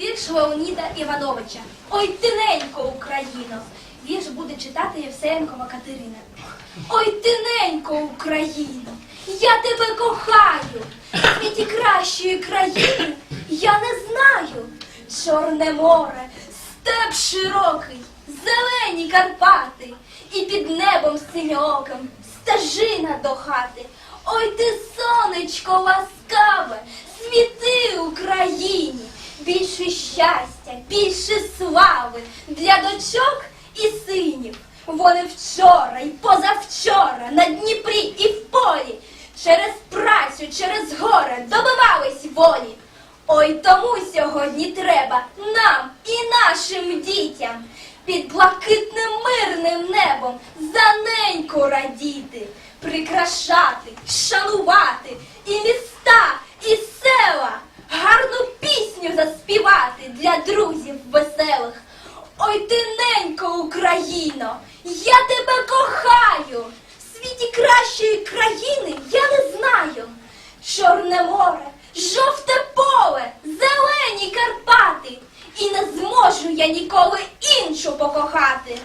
Вірш Леоніда Івановича. Ой, тиненько Україно. Вірш буде читати Євсеєнкова Катерина. Ой, тиненько Україно, я тебе кохаю. Світі кращої країни я не знаю. Чорне море, степ широкий, зелені Карпати, і під небом синьоким стежина до хати. Ой ти, сонечко ласкаве, щастя, більше слави для дочок і синів. Вони вчора і позавчора на Дніпрі і в полі через працю, через горе добивались волі. Ой, тому сьогодні треба нам і нашим дітям під блакитним мирним небом за неньку радіти, прикрашати, шанувати заспівати для друзів веселих. Ой, ти ненько, Україно, я тебе кохаю. В світі кращої країни я не знаю. Чорне море, жовте поле, зелені Карпати. І не зможу я ніколи іншу покохати.